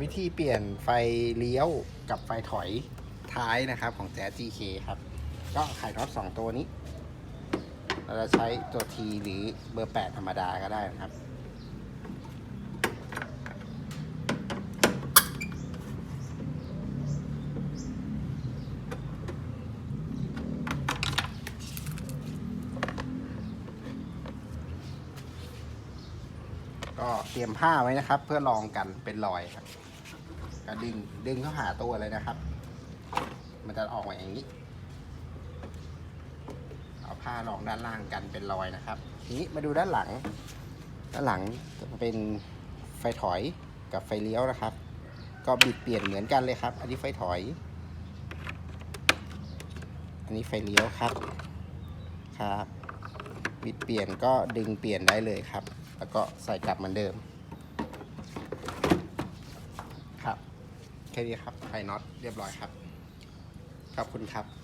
วิธีเปลี่ยนไฟเลี้ยวกับไฟถอยท้ายนะครับของแจ๊ GK ครับ ก็ไขน็อตสองตัวนี้ เราจะใช้ตัว T หรือเบอร์ 8 ธรรมดาก็ได้นะครับ ก็เตรียมผ้าไว้นะครับ เพื่อลองกันเป็นรอยครับก็ดึงดึงเข้าหาตัวเลยนะครับ มันจะออกมาอย่างนี้ เอาผ้ารองด้านล่างกันเป็นรอยนะครับทีนี้มาดูด้านหลัง ด้านหลังจะเป็นไฟถอยกับไฟเลี้ยวนะครับ ก็บิดเปลี่ยนเหมือนกันเลยครับ อันนี้ไฟถอย อันนี้ไฟเลี้ยวครับครับ บิดเปลี่ยนก็ดึงเปลี่ยนได้เลยครับ แล้วก็ใส่กลับเหมือนเดิม ครับ แค่นี้ครับไขน็อตเรียบร้อยครับ ขอบคุณครับ